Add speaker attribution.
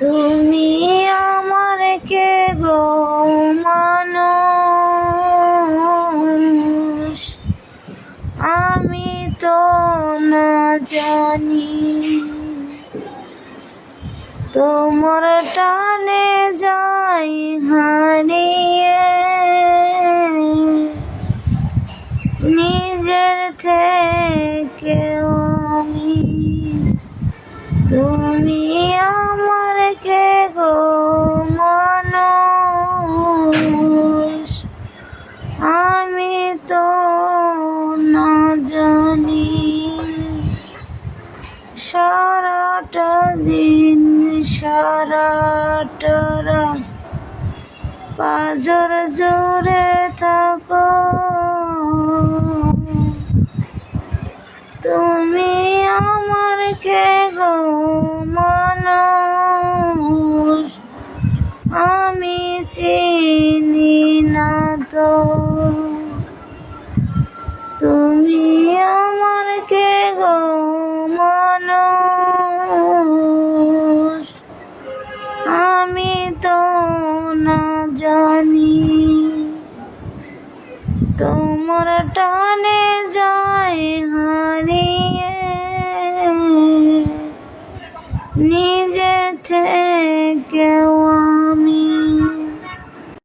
Speaker 1: তুমি আমার কে গো মানুষ। আমি তো না জানি। তোমার টানে যাই হারিয়ে। নিজের থেকেও আমি। তুমি জানি সারাটা দিন সারাটা রাত পাজর জোরে থাকো। তুমি আমার কে গো আমি চিনি জানি তোমার টানে যায় হারিয়ে। নিজে থেকে